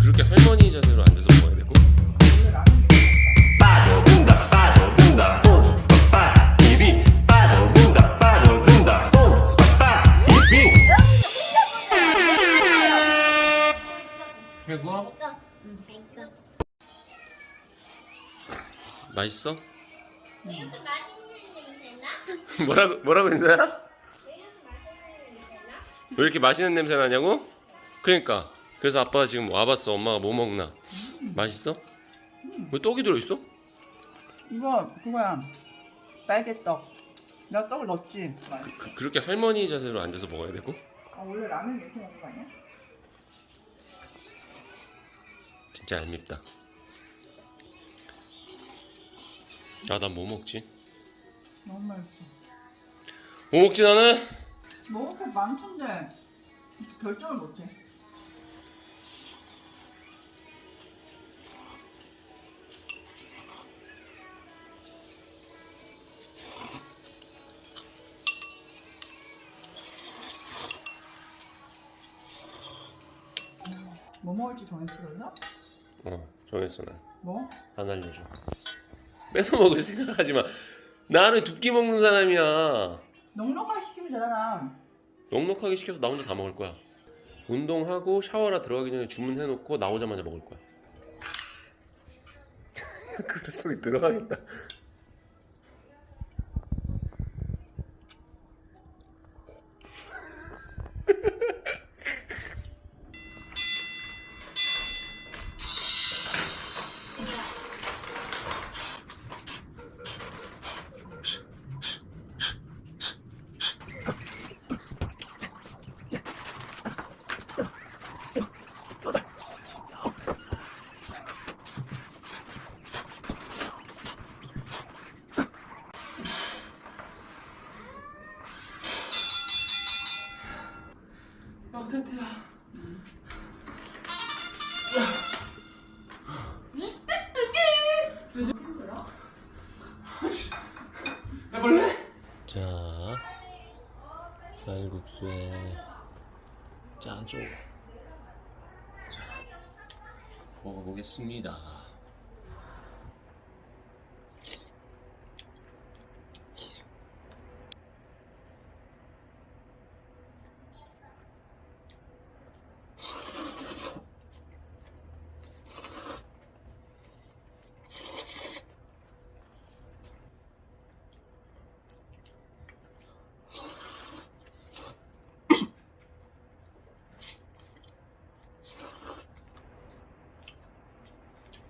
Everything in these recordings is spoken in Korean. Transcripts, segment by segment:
그렇게 할머니 자세로 앉아서 먹어야 되고 맛있어? 뭐라고 뭐라고 했나? 왜 이렇게 맛있는 냄새 나냐고? 그러니까 그래서 아빠가 지금 와봤어 엄마가 뭐 먹나 맛있어? 왜 떡이 들어있어? 이거 그거야 빨개떡 내가 떡을 넣었지 그, 그렇게 할머니 자세로 앉아서 먹어야 되고 아 원래 라면 이렇게 먹는 거 아니야? 진짜 얄밉다 아난뭐 먹지? 너무 맛있어 뭐 먹지 나는? 먹을 게 많던데 결정을 못해 뭐 먹을지 정했어 그래서? 어 정했어 난 뭐? 안 알려줘. 뺏어 먹을 생각하지 마. 나는 두 끼 먹는 사람이야. 넉넉하게 시키면 되잖아 넉넉하게 시켜서 나 혼자 다 먹을 거야. 운동하고 샤워라 들어가기 전에 주문해놓고 나오자마자 먹을 거야. 그릇 속에 들어가겠다. 센트야. 해볼래? 자, 쌀국수에 짜조. 자, 먹어보겠습니다.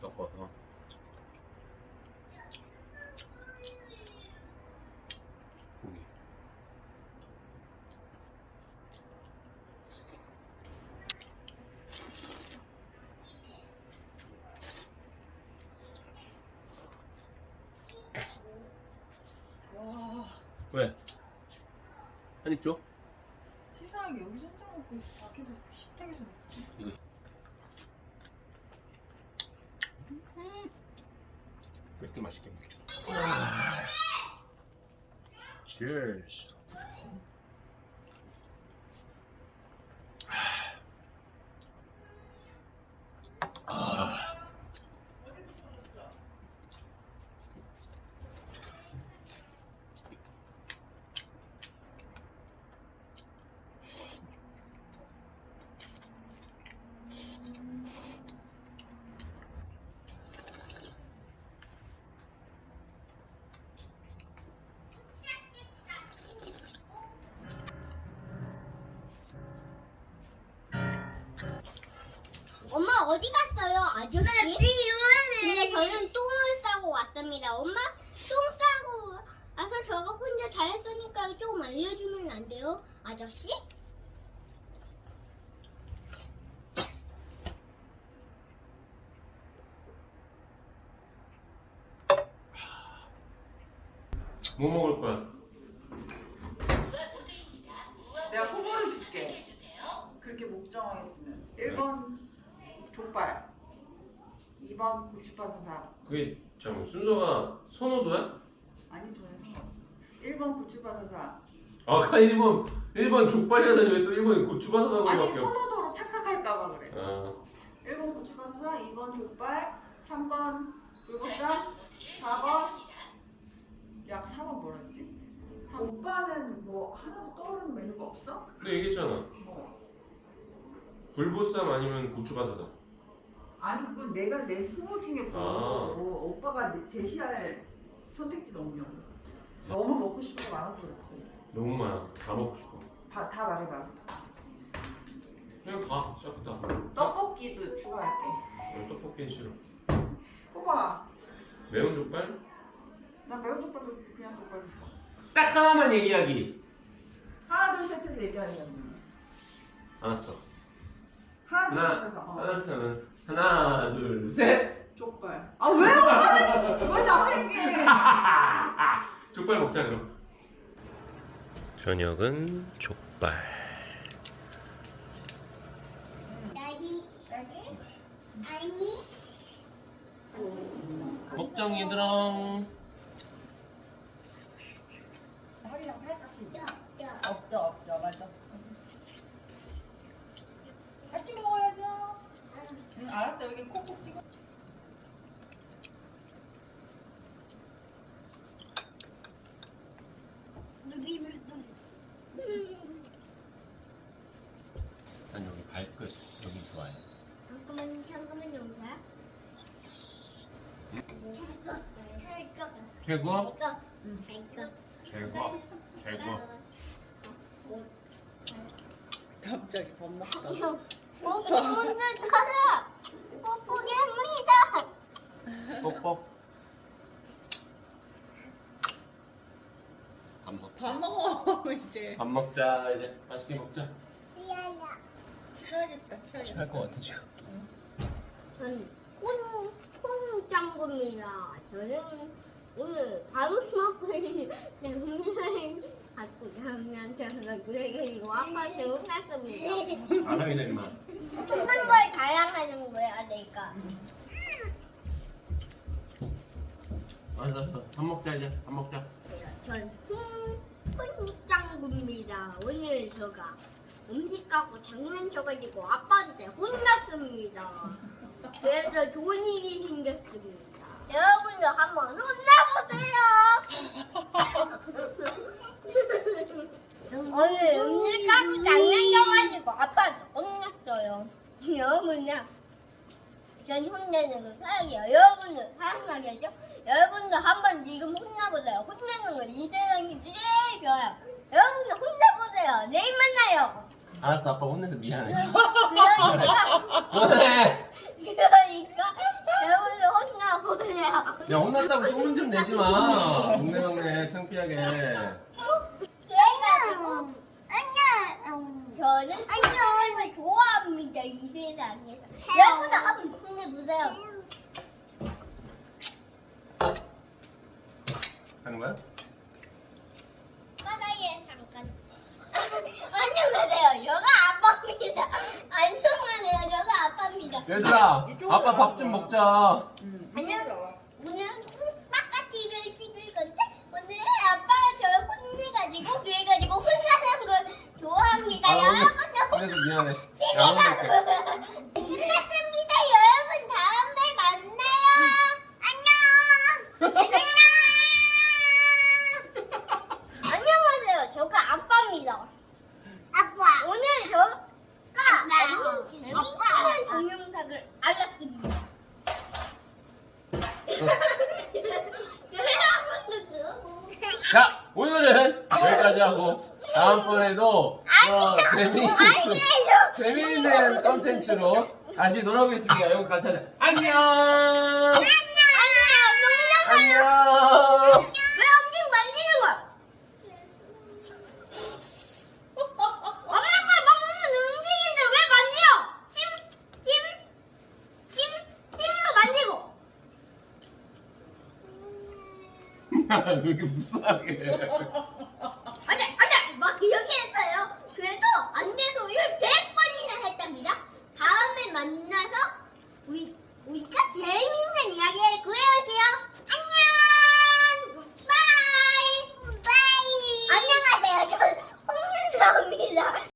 섞어서. 고기. 와 왜? 한 입 줘? 치사하게 여기서 혼자 먹고 있어 밖에서 식탁에서 먹지 이거. 왜 이렇게 맛있게 먹지? Cheers. 엄마 어디 갔어요, 아저씨? 근데 저는 똥을 싸고 왔습니다. 엄마 똥 싸고 와서 저가 혼자 다 했으니까 좀 알려주면 안 돼요, 아저씨? 뭐 먹을 거야? 내가 후보를 줄게. 그렇게 목정하겠으면 1번 족발, 2번 고추바사사. 그게 잠깐 순서가 선호도야? 아니 저는 상관없어. 1번 고추바사사. 아까 1번 1번 족발이라더니 왜 또 1번이 고추바사사로 아니 바뀌어? 선호도로 착각할까봐 그래. 아, 1번 사사상 2번 족발 3번 불보쌈 4번 야 4번 뭐랬지? 오빠는 뭐 하나도 떠오르는 메뉴가 없어? 근데 얘기했잖아. 뭐 불보쌈 아니면 고추바사삭. 아니 그건 내가 내 후보 중에 아. 뭐 오빠가 내- 제시할 선택지가 없냐고 너무 먹고 싶은 거 많아서 그렇지 너무 많아. 다 먹고 싶어. 다, 다 말해봐 그냥 가. 시작부터 떡볶이도 추가할게 떡볶이는 싫어. 오빠 매운 족발? 나 매운 족발도 그냥 족발도 좋아 딱 하나만 얘기하기. 하나 둘셋 해서 얘기하려면 알았어. 하나 하나, 둘셋 해서 어. 하나, 둘, 하나, 둘, 셋. 족발 아 왜 오빠는 왜 얘기해 족발 먹자 그럼. 저녁은 족발. 딸기. 딸기. 먹장 얘들아. 허리랑 팔찌 야, 야. 없죠 없죠 맞아 같이 먹어야죠 응 알았어 여기 콕콕 찍어 난 여기 발끝 여기 좋아해. 잠깐만, 잠깐만 영사야. 할거. 최고. 최고. 갑자기 밥 먹다 어, 오늘 가자. 뽀뽀기 합니다. 뻑뻑. 밥 먹. 밥 먹어 이제 밥 먹자 이제 맛있게 먹자. 야야. 쳐야겠다 할것 같아 지금. 전 콩, 콩짱구입니다. 저는 오늘 바로 먹고 있는 냉면을 갖고 저는 그리고 아빠한테 혼났습니다. 안 하게 된 말. 혼난 걸 자랑하는 거야, 내가. 알았어 알았어. 밥 먹자 이제 밥 먹자. 전 콩짱구입니다. 오늘 제가 음식 갖고 장난쳐가지고 아빠한테 혼났습니다. 그래서 좋은 일이 생겼습니다. 여러분도 한번 혼나보세요. 오늘 음식 갖고 장난쳐가지고 아빠한테 혼났어요. 여러분요. 전 혼내는 거 사랑해요. 여러분도 사랑하겠죠? 여러분도 한번 지금 혼나보세요. 혼내는 건이 세상이 제일 좋아요. 여러분도 혼나보세요. 내일 만나요. 알았어 아빠 혼내서 미안해. 그러니까, 혼내. 그러니까 여러분도 혼나보세요. 야 혼났다고 소문 좀 내지 마. 동네 동네 창피하게. 그래가지고 저는 혼내는 좋아합니다. 이 세상에서. 여러분도 한번 혼내보세요. 하는 거야? 바다에 잠깐. 안녕하세요. 저가 아빠입니다. 안녕하세요. 저가 아빠입니다. 얘들아 아빠 밥 좀 먹자. 안녕. 오늘은 빡까티를 찍을 건데 오늘 아빠가 저를 혼내가지고 그래가지고 혼나는 걸 좋아합니다. 아, 여러분도 혼내서 미안해. 야 혼낼게. 끝났습니다. 여러분 다음에 만나요. 안녕. 안녕. 안녕하세요. 저가 아빠입니다. 아빠. 오늘 저가 너무 재미있는 동영상을 들어보고. 자 오늘은 여기까지 하고 다음번에도 어, 재미. 재미있는 컨텐츠로 다시 돌아오겠습니다. 여러분 같이 하자. 안녕. 안녕. 왜 엄지 만지는 거야? 엄마가 먹는 음식인데 왜 만져? 침, 침, 침, 침도 만지고. 왜 이렇게 불쌍하게.